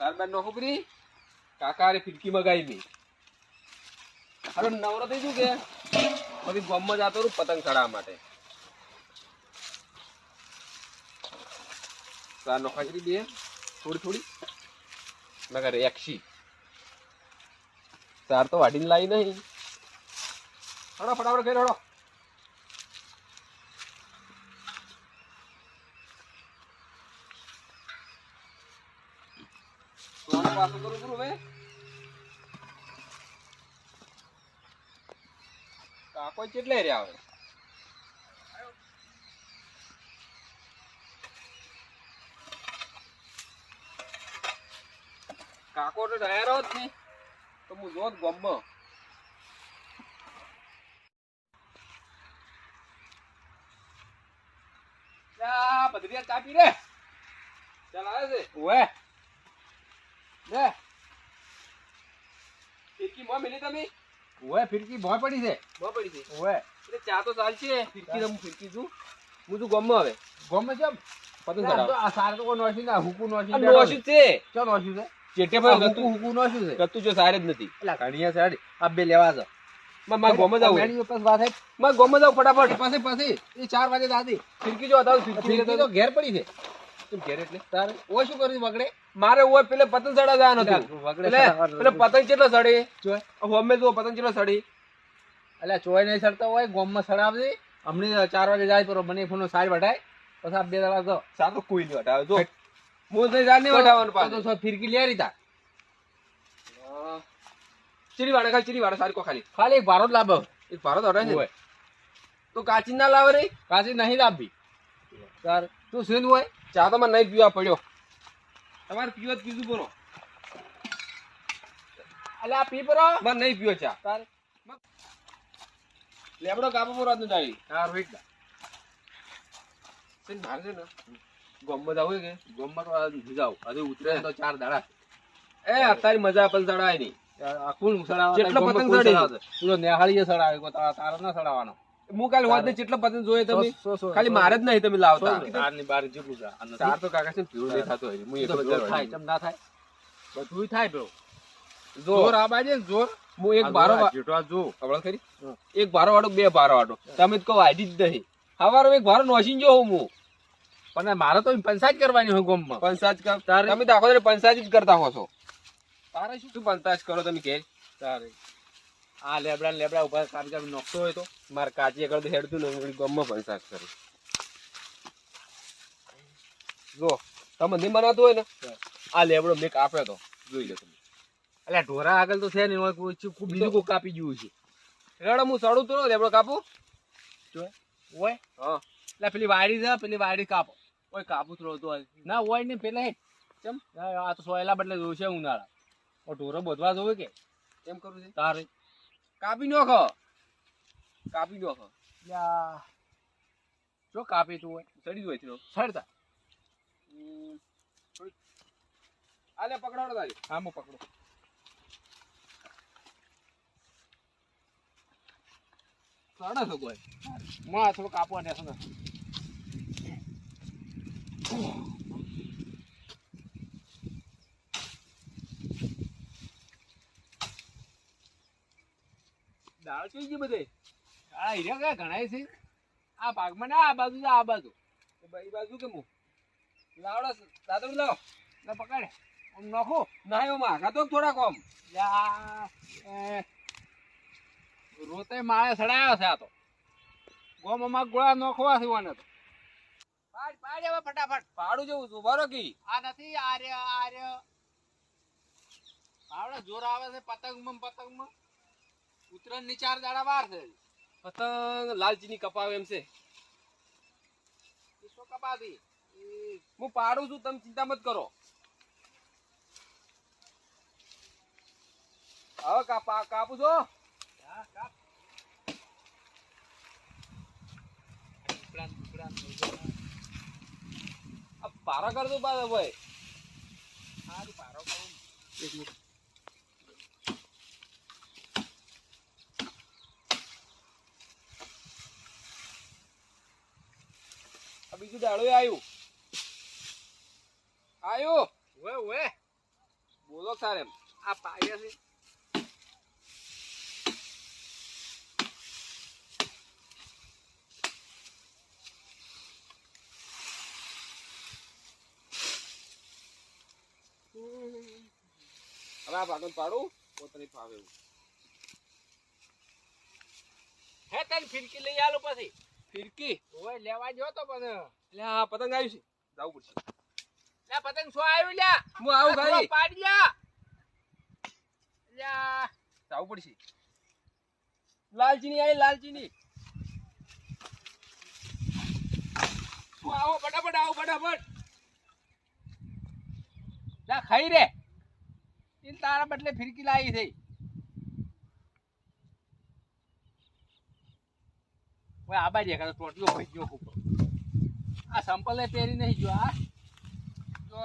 તાર બેન નો ખબરી કાકા રે ફિરકી મગાવી મી. અરે નવરો થઈ કે? પછી ગમમાં જાતો રહું પતંગ ચડાવવા માટે. તાર નો ખાચરી બે. થોડી થોડી. નગર એકશી તાર તો વાડીને લાવી નહીં. હડો ફટાફટ ઘરે હડો સોનું પાછું કરું કરું હવે કાકો કેટલે રહ્યા હવે કાકો તો ડાયરો જ નહીં તો હું જોત ગમમાં યા બદરિયા ચા પી રે ચાલ આવે છે ઓએ લે. ફિરકી મોં મિલી તમે? ઓય ફિરકી ભોય પડી છે. મોં પડી છે. ઓય એટલે ચા તો ચાલશે ફિરકી તો હું ફિરકી છું. હું તું ગમમાં આવે ગમે છે પતંગ ચડાવ આ સાર તો કોઈ નોશી ના હુકુ નોશી નોશું છે ચો નોશી છે? ચેટે પર ગતું. હુકુ નોશી છે? ગતું જો સારે જ નથી. એટલે ઘણીએ સાડી આ બે લેવા છે. માં માં ગોમાં જાવ મેડી ઉપર વાત હે. માં ગોમ જાવ ફટાફટ. પાસે પાસે એ ચાર વાગે દાદી. ફિરકી જો હતા ફિરકી તો ઘેર પડી છે. કેમ ઘેર એટલે તારે ઓય શું કર્યું વગડે? મારે ઓય પેલે પતંગ ચડા જવાનું હતું. વગડે પેલે પતંગ કેટલો સડે હોમે જો પતંગ કેટલો સડી એટલે ચોય નહીં સડતા હોય ગોમમાં સડાવજે હમણાં ચાર વાગે જાય પર મને ફોન સારી વટાય પછી આ બે દાડા તો સારું કોઈ નહીં વટાવે જો. હું તો જાણ નહીં વટાવવાનું પાછું. તો ફિરકી લે રીતા. ચીરી વાડે ખાલી ચીરી વાળે સારી કો ખાલી. ખાલી એક ભારો જ લાવો એક ભારત હટાવે હોય. તો કાચી ના લાવે રે? કાચી નહીં લાવવી તાર તું શું હોય? ચા તો મને નહીં પીવા પડ્યો. તમારે પીવો જ પીધું બોલો. એટલે આ પીપરો મને નહીં પીવો ચા. તાર. લેબડો કાપો પર આજનું ડાળી હા રોહિત સેન ભાર છે ને? ગોમમાં જાવું કે? ગોમમાં તો આ જાવ હજુ ઉતરે તો ચાર દાડા. એ અત્યારે મજા પણ ચડાય નહીં. આખું સડાવા ગોમમાં પતંગ સડાવે. તું તો સડાવે તારા ના સડાવવાનો હું કાલે વાત જેટલા પતંગ જોયે તમે? ખાલી મારે જ નહીં તમે લાવતા. ચારની બાર જેટલું. ચાર તો કાકા છે ને પીળું નહીં થતું હોય. હું એકલો થાય ચમ ના થાય? બધું થાય પેલો જોર. આ બાજે જોર. હું એક બારો આ જો ખબર ખરી? એક બારો વાળો બે બારો વાળો. તમે તો કહો આડી જ નહીં. હવારો એક બારો નોશીને જો હું. પણ મારે તો પંચાયત કરવાની હોય ગોમમાં. પંચાયત કર તારે? તમે તો આખો પંચાયત જ કરતા હો છો. તારે શું? શું પંચાયત કરો તમે કે? તારે. આ લેબડા લેબડા ઉપર કાપી કાપી નોખતો હોય તો મારે કાચી આગળ તો હેડતું ને વળી પણ શાક કરે. જો, તમે નહીં બનાવતું હોય ને, આ લેબડો મેં કાપ્યો તો, જોઈ લો તમે. એટલે ઢોરા આગળ તો છે ને, એમાં બીજું કોઈ કાપી ગયું છે રેડો હું સડું તો લેબડો કાપું. ઓય હા. એટલે પેલી વાડી છે પેલી વાડી કાપો. ઓય, કાપું થોડો તો ના હોય ને, પેલા હેઠ. ચમ. આ તો સોયલા બદલે જોશે ઉનાળા. ઢોરો બધવા જોવે કે? એમ કરું છે? તારે. કાપી નાખો. કાપી નાખો. જો કાપી તું હોય સડી હોય થોડો સડતા. આલે પકડાડો તારી આમાં પકડો. સડો છો કોઈ? માં થોડું કાપવા ને. દાળ જોઈ ગઈ બધે? આ હીરા કયા ઘણાય છે? આ ભાગમાં ના આ બાજુ આ બાજુ. ભાઈ બાજુ કે હું? લાવડો દાદો લાવો? ને પકડે. આમ નાખો. ના એવો માગા તો થોડા કોમ રોતે માળે સડાયો છે આ તો. ગોમ ગોમાં ગોળા નોખવા છે વાને તો. પાડ પાડ હવે ફટાફટ. પાડું જેવું છું બરો કી. આ નથી આર્ય આર્ય. આવડે જોર આવે છે પતંગમાં પતંગમાં. ઉતરણની ચાર દાડા વાર છે. પતંગ લાલચીની કપાવે એમ છે. શું કપાતી? હું પાડું છું તમે ચિંતા મત કરો. હવે કાપા કાપું. છો પારા કરજો ભાઈ સારું પારો કરું મિનિટ દાડો આવ્યું આવ્યું ઓએ ઓએ બોલો તારે. આ પાયા છે. હવે આ ભાગન પાડું? પોતાની ફાવે એવું. હે તને ફિરકી લઈ આલો પછી. ફિરકી? ઓય લેવા જો તો પણ એટલે પતંગ આવ્યું છે. જવું પડશે. લે પતંગ શું આવ્યું લ્યા હું આવું ખાલી. પાડી લ્યા લ્યા જવું પડશે. લાલચીની આવી લાલચીની. આવો ફટાફટ આવો ફટાફટ. લા ખાઈ રે. ઈન તારા બદલે ફિરકી લાવી થઈ ઓય આ બાજુ એકાદો ટોટિયો ભાઈ ગયો ઉપર આ સંપલે પહેરી નહીં જો આ જો.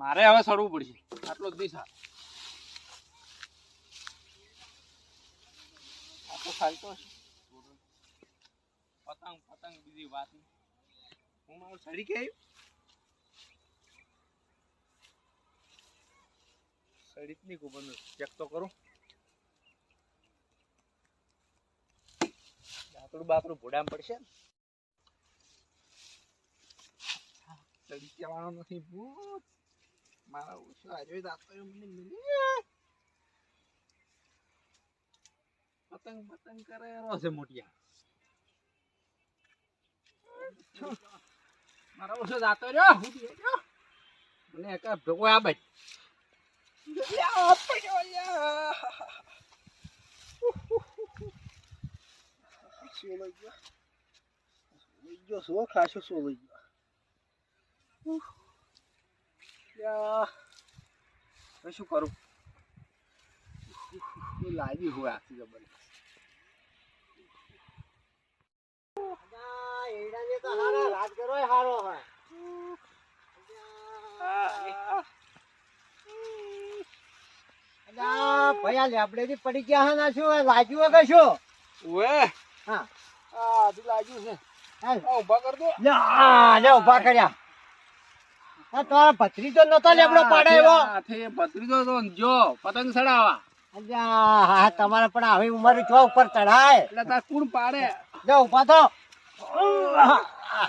મારે હવે સડવું પડશે. આટલો જ દિશા. તો ચાલતો. પતંગ પતંગ બીજી વાત હું મારું સડી કે આવ્યું? સડિતની ખબર ચેક તો કરું. દાતરું બાતરું ભોડામ પડશે ને? સડી જવાનો નથી. ભૂત! મારા ઓછો આજે દાતરું મને મિલી પતંગ પતંગ કરે છે મોટિયા. મારા ઓછો દાતો રહ્યો હું રહ્યો મને એક ભેગો આ બાજુ. શું કરું? લાવી હોય આખી જબર? ભયા લેબડેથી પડી ગયા હે ના શું? લાગ્યું વગર શું? ઓએ. હા. આ છે. હા. આ કર દો. લે આ, લે ઊભા કર્યા. આ તમારા ભત્રીજો નતો લેબડો પાડે એવો. હાથે ભત્રીજો તો જો પતંગ ચડાવવા. અલ્યા, હા તમારે પણ આવી ઉંમર જો ઉપર ચડાય એટલે તાર કુણ પાડે? જો ઊભા તો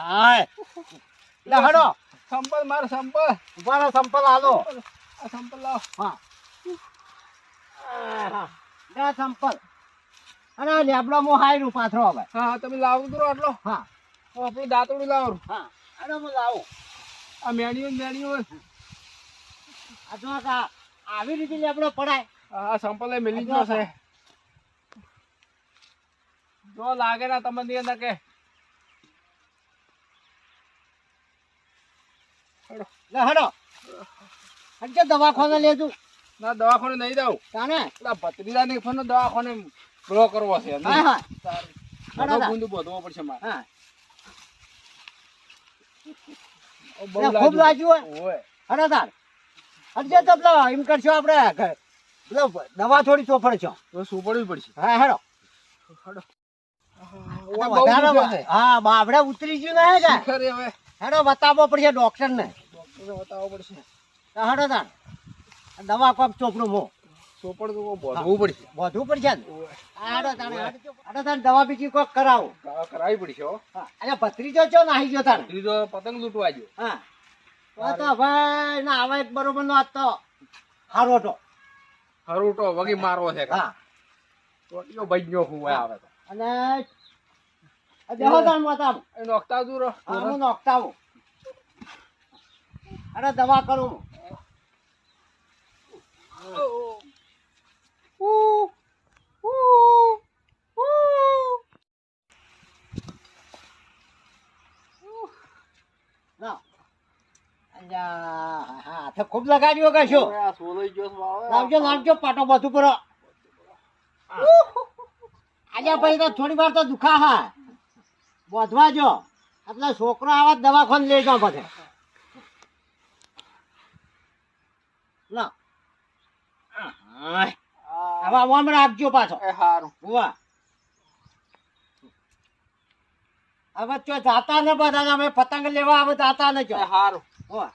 હાય. લે હડો. સંપલ માર સંપલ. ઊભા સંપલ આલો સંપલ લાવ. હા. લે સંપલ. અને લેબડો મો હાયરું પાથરો હવે. હા તમે લાવો કરો આટલો હા. આપણું દાંતડું લાવું. હા. અને હું લાવું. આ મેણીઓ મેણીઓ આ જો આ આવી રીતે લેબડો પડાય. આ સંપલે મિલી ગયો છે. જો લાગે ના તમને અંદર કે. લે હડો. હજે દવાખાને લેજો. ના દવાખાને નહીં દઉં કાને પેલા ભત્રીજા ની ફોન દવાખાને બ્રો કરવો છે. હા હા. સારું. બધો ગુંદ બધો પડશે મારે. હા. ખૂબ લાગ્યું હોય. હડો તાર તો પેલો એમ કરશો આપણે પેલો દવા થોડી ચોપડશો તો સુપડવી પડશે. હા હેડો. છે. હા બાબડે ઉતરી ગયું ને હે હવે. હેડો બતાવવો પડશે ડોક્ટર ને. બતાવવો પડશે. હેડો તાર. દવા કોપ ચોપડું મો. ચોપડ તો બધવું પડશે. પડશે દવા બીજી કોક કરાવો. કરાવી પડશે હા. અને ભત્રીજો ચો નાહી ગયો ભત્રીજો પતંગ લૂંટવા ગયો. હા. તો તો ભાઈ ના આવે બરોબર નો આજ તો હારો તો હરૂટો વગી મારવો છે હા. ટોટીઓ બજ્યો હું આવે તો. અને આ દેહો દાન માતા એ નોખતા દૂર હા હું નોખતા અરે દવા કરું. હાથે ખૂબ લગાડ્યો કે શું આ સોલઈ ગયો છે બાવા. લાવજો લાવજો પાટો બધું કરો આજે પછી તો થોડી વાર તો દુખા હા બોધવા જો એટલે છોકરો આવા દવાખાને લઈ જાઓ પછી લા આ- હવે આમ રાખજો પાછો. એ હારું. વાહ હવે જાતા ને બધા અમે પતંગ લેવા હવે જાતા ને જો. સારું હારું. વાહ